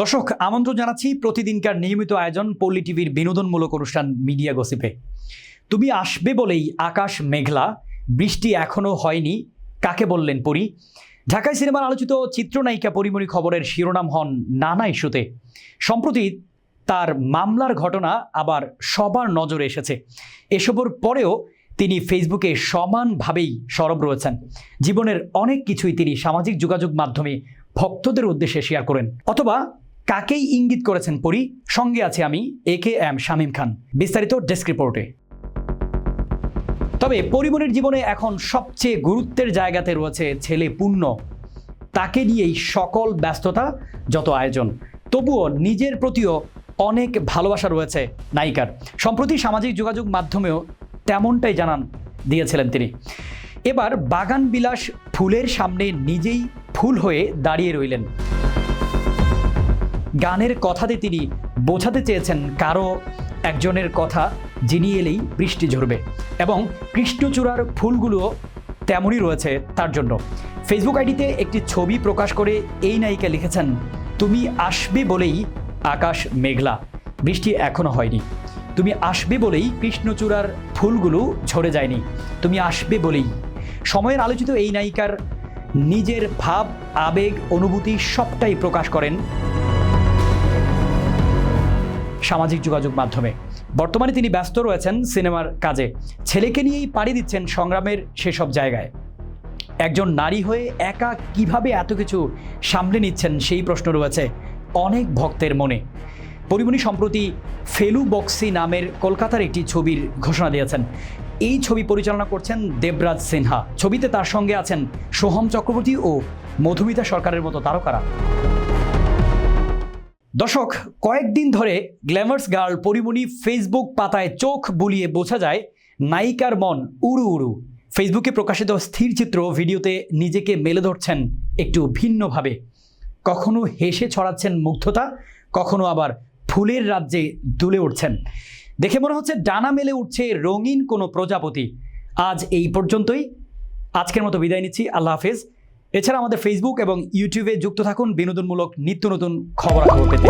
দর্শক, আমন্ত্রণ জানাচ্ছি প্রতিদিনকার নিয়মিত আয়োজন পল্লী টিভির বিনোদনমূলক অনুষ্ঠান মিডিয়া গসিপে। তুমি আসবে বলেই আকাশ মেঘলা, বৃষ্টি এখনও হয়নি, কাকে বললেন পরি? ঢাকায় সিনেমার আলোচিত চিত্রনায়িকা পরিমণি খবরের শিরোনাম হন নানা ইস্যুতে। সম্প্রতি তার মামলার ঘটনা আবার সবার নজরে এসেছে। এসবের পরেও তিনি ফেসবুকে সমানভাবেই সরব রয়েছেন। জীবনের অনেক কিছুই তিনি সামাজিক যোগাযোগ মাধ্যমে ভক্তদের উদ্দেশ্যে শেয়ার করেন। অথবা কাকেই ইঙ্গিত করেছেন পরি? সঙ্গে আছে আমি এ কে এম শামীম খান। বিস্তারিত ডেস্ক রিপোর্টে। তবে পরিমণির জীবনে এখন সবচেয়ে গুরুত্বের জায়গাতে রয়েছে ছেলে পূর্ণ। তাকে নিয়েই সকল ব্যস্ততা, যত আয়োজন। তবুও নিজের প্রতিও অনেক ভালোবাসা রয়েছে নায়িকার। সম্প্রতি সামাজিক যোগাযোগ মাধ্যমেও তেমনটাই জানান দিয়েছিলেন তিনি। এবার বাগান বিলাস ফুলের সামনে নিজেই ফুল হয়ে দাঁড়িয়ে রইলেন। গানের কথাতে তিনি বোঝাতে চেয়েছেন কারও একজনের কথা যিনি এলেই বৃষ্টি ঝরবে এবং কৃষ্ণচূড়ার ফুলগুলো তেমনই রয়েছে তার জন্য। ফেসবুক আইডিতে একটি ছবি প্রকাশ করে এই নায়িকা লিখেছেন, তুমি আসবে বলেই আকাশ মেঘলা, বৃষ্টি এখনও হয়নি। তুমি আসবে বলেই কৃষ্ণচূড়ার ফুলগুলো ঝরে যায়নি। তুমি আসবে বলেই। সময়ের আলোচিত এই নায়িকার নিজের ভাব, আবেগ, অনুভূতি সবটাই প্রকাশ করেন সামাজিক যোগাযোগ মাধ্যমে। বর্তমানে তিনি ব্যস্ত রয়েছেন সিনেমার কাজে। ছেলেকে নিয়েই পাড়ি দিচ্ছেন সংগ্রামের সেসব জায়গায়। একজন নারী হয়ে একা কীভাবে এত কিছু সামলে নিচ্ছেন সেই প্রশ্ন রয়েছে অনেক ভক্তের মনে। পরিমণি সম্প্রতি ফেলু বক্সি নামের কলকাতার একটি ছবির ঘোষণা দিয়েছেন। এই ছবি পরিচালনা করছেন দেবরাজ সিনহা। ছবিতে তার সঙ্গে আছেন সোহম চক্রবর্তী ও মধুমিতা সরকারের মতো তারকারা। দর্শক, কয়েকদিন ধরে গ্ল্যামার্স গার্ল পরিমণি ফেসবুক পাতায় চোখ বুলিয়ে বোঝা যায়, নায়িকার মন উড়ু উড়ু। ফেসবুকে প্রকাশিত স্থির চিত্র ভিডিওতে নিজেকে মেলে ধরছেন একটু ভিন্নভাবে। কখনো হেসে ছড়াচ্ছেন মুগ্ধতা, কখনো আবার ফুলের রাজ্যে দুলে উঠছেন। দেখে মনে হচ্ছে ডানা মেলে উঠছে রঙিন কোনো প্রজাপতি। আজ এই পর্যন্তই। আজকের মতো বিদায় নিচ্ছি। আল্লাহ হাফেজ। এছাড়া আমাদের ফেসবুক এবং ইউটিউবে যুক্ত থাকুন বিনোদনমূলক নিত্য নতুন খবরাখবর পেতে।